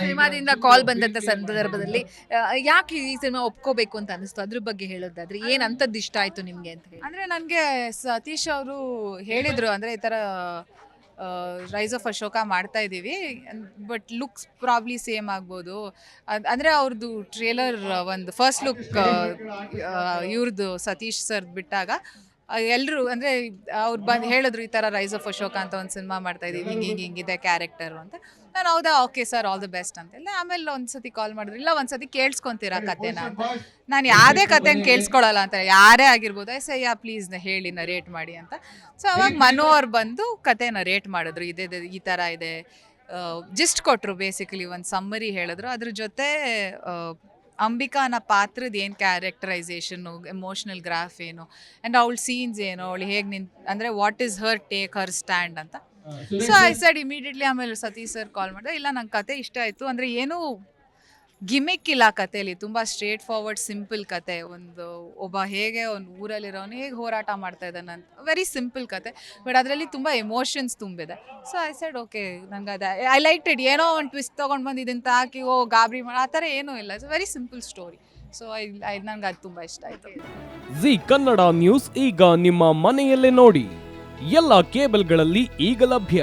ಸಿನಿಮಾದಿಂದ ಕಾಲ್ ಬಂದಂತ ಸಂದರ್ಭದಲ್ಲಿ ಯಾಕೆ ಈ ಸಿನಿಮಾ ಒಪ್ಕೋಬೇಕು ಅಂತ ಅನಿಸ್ತು ಅದ್ರ ಬಗ್ಗೆ ಹೇಳೋದಾದ್ರೆ ಏನ್ ಅಂತದ್ದು ಇಷ್ಟ ಆಯ್ತು ನಿಮ್ಗೆ ಅಂತ ಹೇಳಿ. ಅಂದರೆ ನನಗೆ ಸತೀಶ್ ಅವರು ಹೇಳಿದರು ಅಂದ್ರೆ ಈ ತರ ರೈಸ್ ಆಫ್ ಅಶೋಕ ಮಾಡ್ತಾ ಇದ್ದೀವಿ ಬಟ್ ಲುಕ್ಸ್ ಪ್ರಾಬ್ಲಿ ಸೇಮ್ ಆಗ್ಬೋದು. ಅಂದ್ರೆ ಅಂದರೆ ಅವ್ರದ್ದು ಟ್ರೇಲರ್ ಒಂದು ಫಸ್ಟ್ ಲುಕ್ ಇವ್ರದ್ದು ಸತೀಶ್ ಸರ್ ಬಿಟ್ಟಾಗ ಎಲ್ಲರೂ ಅಂದರೆ ಅವ್ರು ಬಂದು ಹೇಳಿದ್ರು ಈ ಥರ ರೈಸ್ ಆಫ್ ಅಶೋಕ ಅಂತ ಒಂದು ಸಿನಿಮಾ ಮಾಡ್ತಾ ಇದ್ದೀವಿ ಹಿಂಗೆ ಹಿಂಗೆ ಹಿಂಗಿದೆ ಕ್ಯಾರೆಕ್ಟರು ಅಂತ. ನಾನು ಹೌದಾ okay sir all the best ಅಂತೆಲ್ಲ ಆಮೇಲೆ ಒಂದ್ಸತಿ ಕಾಲ್ ಮಾಡಿದ್ರು. ಇಲ್ಲ, ಒಂದ್ಸತಿ ಕೇಳಿಸ್ಕೊಂತೀರಾ ಕತೆನ ಅಂತ. ನಾನು ಯಾವುದೇ ಕತೆ ಕೇಳಿಸ್ಕೊಳ್ಳಲ್ಲ ಅಂತ. ಯಾರೇ ಆಗಿರ್ಬೋದು ಎಸ್ ಅಯ್ಯ ಪ್ಲೀಸ್ ಹೇಳಿ ನರೇಟ್ ಮಾಡಿ ಅಂತ. ಸೊ ಅವಾಗ ಮನು ಅವ್ರು ಬಂದು ಕತೆನ ರೇಟ್ ಮಾಡಿದ್ರು. ಇದೇ ಈ ಥರ ಇದೆ. ಜಿಸ್ಟ್ ಕೊಟ್ಟರು ಬೇಸಿಕಲಿ ಒಂದು ಸಮ್ಮರಿ ಹೇಳಿದ್ರು. ಅದ್ರ ಜೊತೆ ಅಂಬಿಕಾನ ಪಾತ್ರದ ಏನು ಕ್ಯಾರೆಕ್ಟರೈಸೇಷನ್ನು ಎಮೋಷ್ನಲ್ ಗ್ರಾಫ್ ಏನು ಆ್ಯಂಡ್ ಅವಳ ಸೀನ್ಸ್ ಏನು ಅವಳು ಹೇಗೆ ನಿಂತ ಅಂದರೆ what is her take her stand ಅಂತ. ಸೊ ಐ ಸೈಡ್ ಇಮಿಡಿಯೇಟ್ಲಿ ಆಮೇಲೆ ಸತೀಶ್ ಸರ್ ಕಾಲ್ ಮಾಡಿದೆ ಇಲ್ಲ ನಂಗೆ ಕತೆ ಇಷ್ಟ ಆಯಿತು ಅಂದರೆ ಏನೂ ಗಿಮಿಕ್ ಇಲ್ಲ ಕತೆಯಲ್ಲಿ ತುಂಬ ಸ್ಟ್ರೇಟ್ ಫಾರ್ವರ್ಡ್ ಸಿಂಪಲ್ ಕತೆ ಒಂದು ಒಬ್ಬ ಹೇಗೆ ಒಂದು ಊರಲ್ಲಿರೋನು ಹೇಗೆ ಹೋರಾಟ ಮಾಡ್ತಾ ಇದ್ದಾನೆ ಅಂತ. ವೆರಿ ಸಿಂಪಲ್ ಕತೆ ಬಟ್ ಅದರಲ್ಲಿ ತುಂಬ ಎಮೋಷನ್ಸ್ ತುಂಬಿದೆ. ಸೊ ಐ ಸೆಡ್ ಓಕೆ ನಂಗೆ ಅದ ಐ ಲೈಕ್ ಇಟ್ ಏನೋ ಒಂದು ಟ್ವಿಸ್ಟ್ ತೊಗೊಂಡು ಬಂದು ಅಂತ ಓ, ಗಾಬರಿ ಮಾಡಿ, ಆ ಥರ ಏನೂ ಇಲ್ಲ. It's very simple story so I ನನಗೆ ನಂಗೆ ಅದು ತುಂಬ ಇಷ್ಟ ಆಯಿತು. ಜಿ ಕನ್ನಡ ನ್ಯೂಸ್ ಈಗ ನಿಮ್ಮ ಮನೆಯಲ್ಲೇ ನೋಡಿ. ಎಲ್ಲ ಕೇಬಲ್ಗಳಲ್ಲಿ ಈಗ ಲಭ್ಯ.